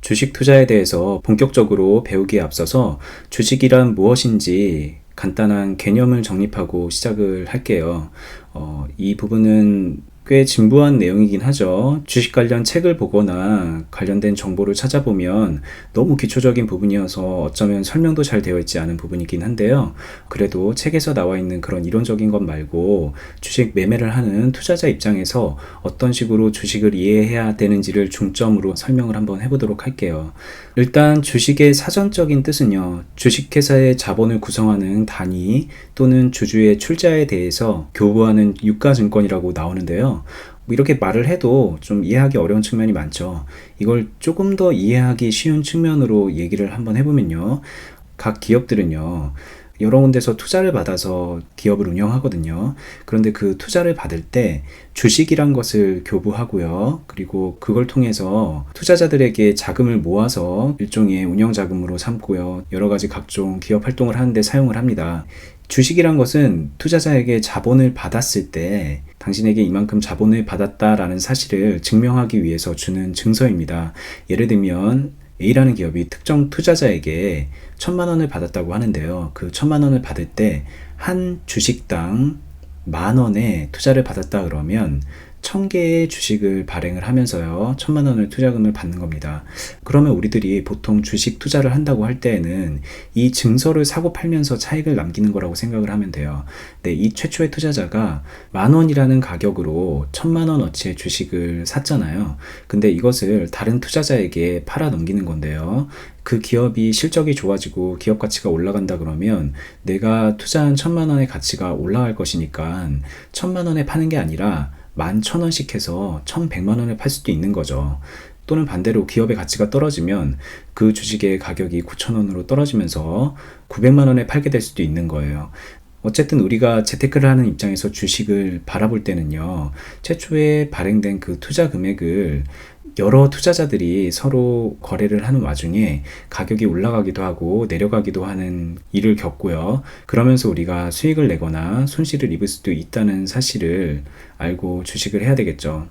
주식 투자에 대해서 본격적으로 배우기에 앞서서 주식이란 무엇인지 간단한 개념을 정립하고 시작을 할게요. 어, 이 부분은 꽤 진부한 내용이긴 하죠. 주식 관련 책을 보거나 관련된 정보를 찾아보면 너무 기초적인 부분이어서 어쩌면 설명도 잘 되어 있지 않은 부분이긴 한데요. 그래도 책에서 나와 있는 그런 이론적인 것 말고 주식 매매를 하는 투자자 입장에서 어떤 식으로 주식을 이해해야 되는지를 중점으로 설명을 한번 해보도록 할게요. 일단 주식의 사전적인 뜻은요. 주식회사의 자본을 구성하는 단위 또는 주주의 출자에 대해서 교부하는 유가증권이라고 나오는데요. 뭐 이렇게 말을 해도 좀 이해하기 어려운 측면이 많죠. 이걸 조금 더 이해하기 쉬운 측면으로 얘기를 한번 해보면요. 각 기업들은요. 여러 군데서 투자를 받아서 기업을 운영하거든요. 그런데 그 투자를 받을 때 주식이란 것을 교부하고요. 그리고 그걸 통해서 투자자들에게 자금을 모아서 일종의 운영 자금으로 삼고요. 여러 가지 각종 기업 활동을 하는데 사용을 합니다. 주식이란 것은 투자자에게 자본을 받았을 때 당신에게 이만큼 자본을 받았다라는 사실을 증명하기 위해서 주는 증서입니다. 예를 들면 A라는 기업이 특정 투자자에게 천만 원을 받았다고 하는데요. 그 천만 원을 받을 때 한 주식당 만 원의 투자를 받았다 그러면 천 개의 주식을 발행을 하면서요, 천만 원을 투자금을 받는 겁니다. 그러면 우리들이 보통 주식 투자를 한다고 할 때에는 이 증서를 사고 팔면서 차익을 남기는 거라고 생각을 하면 돼요. 네, 이 최초의 투자자가 만 원이라는 가격으로 천만 원어치의 주식을 샀잖아요. 근데 이것을 다른 투자자에게 팔아 넘기는 건데요. 그 기업이 실적이 좋아지고 기업 가치가 올라간다 그러면 내가 투자한 천만 원의 가치가 올라갈 것이니까 천만 원에 파는 게 아니라 만천 원씩 해서 천백만 원에 팔 수도 있는 거죠. 또는 반대로 기업의 가치가 떨어지면 그 주식의 가격이 9천 원으로 떨어지면서 900만 원에 팔게 될 수도 있는 거예요. 어쨌든 우리가 재테크를 하는 입장에서 주식을 바라볼 때는요, 최초에 발행된 그 투자 금액을 여러 투자자들이 서로 거래를 하는 와중에 가격이 올라가기도 하고 내려가기도 하는 일을 겪고요. 그러면서 우리가 수익을 내거나 손실을 입을 수도 있다는 사실을 알고 주식을 해야 되겠죠.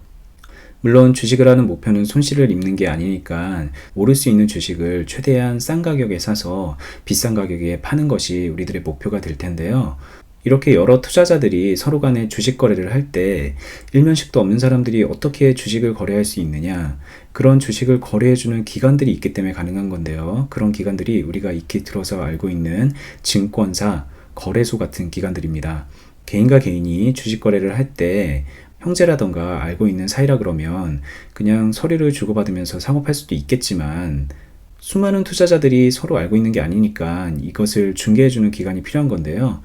물론 주식을 하는 목표는 손실을 입는 게 아니니까 오를 수 있는 주식을 최대한 싼 가격에 사서 비싼 가격에 파는 것이 우리들의 목표가 될 텐데요. 이렇게 여러 투자자들이 서로 간에 주식 거래를 할 때 일면식도 없는 사람들이 어떻게 주식을 거래할 수 있느냐 그런 주식을 거래해주는 기관들이 있기 때문에 가능한 건데요 그런 기관들이 우리가 익히 들어서 알고 있는 증권사 거래소 같은 기관들입니다 개인과 개인이 주식 거래를 할때 형제라던가 알고 있는 사이라 그러면 그냥 서류를 주고받으면서 팔 수도 있겠지만 수많은 투자자들이 서로 알고 있는 게 아니니까 이것을 중개해주는 기관이 필요한 건데요.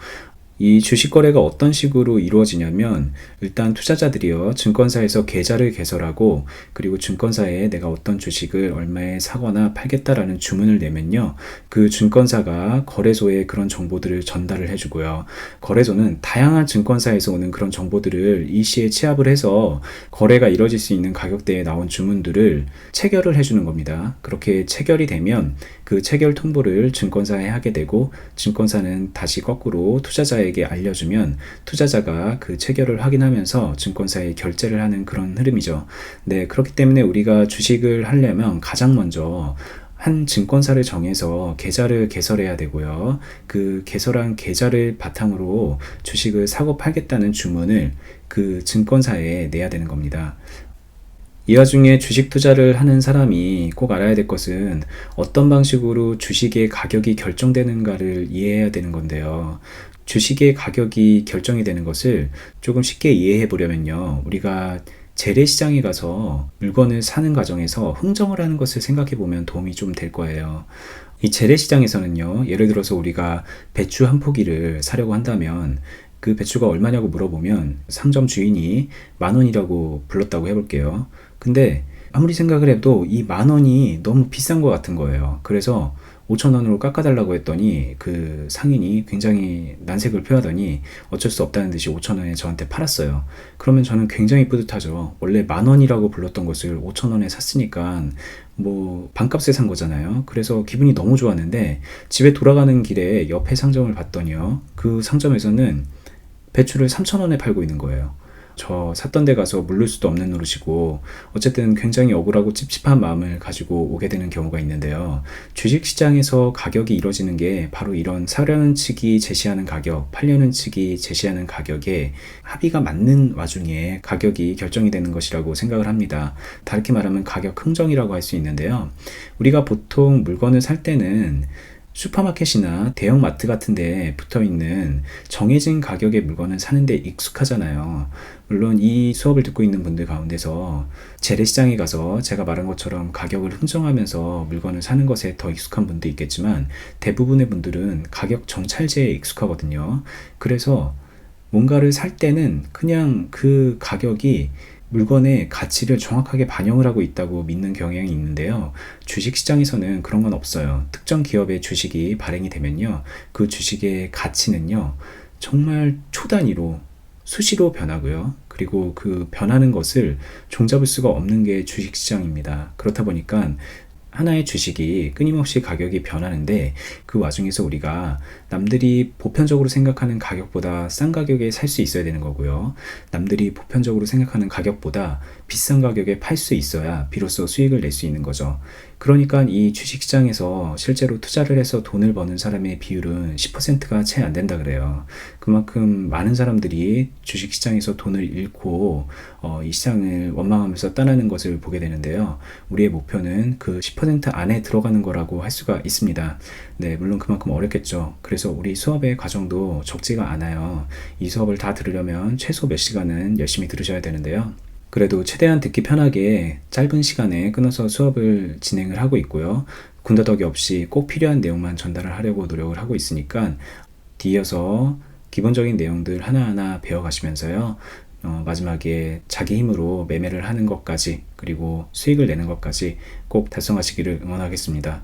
이 주식 거래가 어떤 식으로 이루어지냐면 일단 투자자들이요. 증권사에서 계좌를 개설하고 그리고 증권사에 내가 어떤 주식을 얼마에 사거나 팔겠다라는 주문을 내면요. 그 증권사가 거래소에 그런 정보들을 전달을 해주고요. 거래소는 다양한 증권사에서 오는 그런 정보들을 이시에 취합을 해서 거래가 이루어질 수 있는 가격대에 나온 주문들을 체결을 해주는 겁니다. 그렇게 체결이 되면 그 체결 통보를 증권사에 하게 되고 증권사는 다시 거꾸로 투자자 에게 알려주면 투자자가 그 체결을 확인하면서 증권사에 결제를 하는 그런 흐름이죠. 네, 그렇기 때문에 우리가 주식을 하려면 가장 먼저 한 증권사를 정해서 계좌를 개설해야 되고요. 그 개설한 계좌를 바탕으로 주식을 사고 팔겠다는 주문을 그 증권사에 내야 되는 겁니다. 이 와중에 주식 투자를 하는 사람이 꼭 알아야 될 것은 어떤 방식으로 주식의 가격이 결정되는가를 이해해야 되는 건데요. 주식의 가격이 결정이 되는 것을 조금 쉽게 이해해 보려면요. 우리가 재래시장에 가서 물건을 사는 과정에서 흥정을 하는 것을 생각해 보면 도움이 좀 될 거예요. 이 재래시장에서는요, 예를 들어서 우리가 배추 한 포기를 사려고 한다면 그 배추가 얼마냐고 물어보면 상점 주인이 만 원이라고 불렀다고 해볼게요. 근데 아무리 생각을 해도 이 만 원이 너무 비싼 것 같은 거예요. 그래서 5,000원으로 깎아달라고 했더니 그 상인이 굉장히 난색을 표하더니 어쩔 수 없다는 듯이 5,000원에 저한테 팔았어요. 그러면 저는 굉장히 뿌듯하죠. 원래 만 원이라고 불렀던 것을 5,000원에 샀으니까 뭐 반값에 산 거잖아요. 그래서 기분이 너무 좋았는데 집에 돌아가는 길에 옆에 상점을 봤더니요. 그 상점에서는 배추를 3,000원에 팔고 있는 거예요. 저 샀던 데 가서 물를 수도 없는 노릇이고 어쨌든 굉장히 억울하고 찝찝한 마음을 가지고 오게 되는 경우가 있는데요. 주식시장에서 가격이 이뤄지는 게 바로 이런 사려는 측이 제시하는 가격, 팔려는 측이 제시하는 가격에 합의가 맞는 와중에 가격이 결정이 되는 것이라고 생각을 합니다. 다르게 말하면 가격 흥정이라고 할 수 있는데요. 우리가 보통 물건을 살 때는 슈퍼마켓이나 대형 마트 같은 데 붙어 있는 정해진 가격의 물건을 사는데 익숙하잖아요. 물론 이 수업을 듣고 있는 분들 가운데서 재래시장에 가서 제가 말한 것처럼 가격을 흥정하면서 물건을 사는 것에 더 익숙한 분도 있겠지만 대부분의 분들은 가격 정찰제에 익숙하거든요. 그래서 뭔가를 살 때는 그냥 그 가격이 물건의 가치를 정확하게 반영을 하고 있다고 믿는 경향이 있는데요. 주식 시장에서는 그런 건 없어요. 특정 기업의 주식이 발행이 되면요. 그 주식의 가치는요. 정말 초단위로 수시로 변하고요. 그리고 그 변하는 것을 종잡을 수가 없는 게 주식시장입니다. 그렇다 보니까 하나의 주식이 끊임없이 가격이 변하는데 그 와중에서 우리가 남들이 보편적으로 생각하는 가격보다 싼 가격에 살 수 있어야 되는 거고요. 남들이 보편적으로 생각하는 가격보다 비싼 가격에 팔 수 있어야 비로소 수익을 낼 수 있는 거죠. 그러니까 이 주식시장에서 실제로 투자를 해서 돈을 버는 사람의 비율은 10%가 채 안 된다 그래요. 그만큼 많은 사람들이 주식시장에서 돈을 잃고 어, 이 시장을 원망하면서 떠나는 것을 보게 되는데요. 우리의 목표는 그 10% 안에 들어가는 거라고 할 수가 있습니다. 네, 물론 그만큼 어렵겠죠. 그래서 우리 수업의 과정도 적지가 않아요. 이 수업을 다 들으려면 최소 몇 시간은 열심히 들으셔야 되는데요. 그래도 최대한 듣기 편하게 짧은 시간에 끊어서 수업을 진행을 하고 있고요. 군더더기 없이 꼭 필요한 내용만 전달을 하려고 노력을 하고 있으니까 뒤이어서 기본적인 내용들 하나하나 배워가시면서요. 어, 마지막에 자기 힘으로 매매를 하는 것까지 그리고 수익을 내는 것까지 꼭 달성하시기를 응원하겠습니다.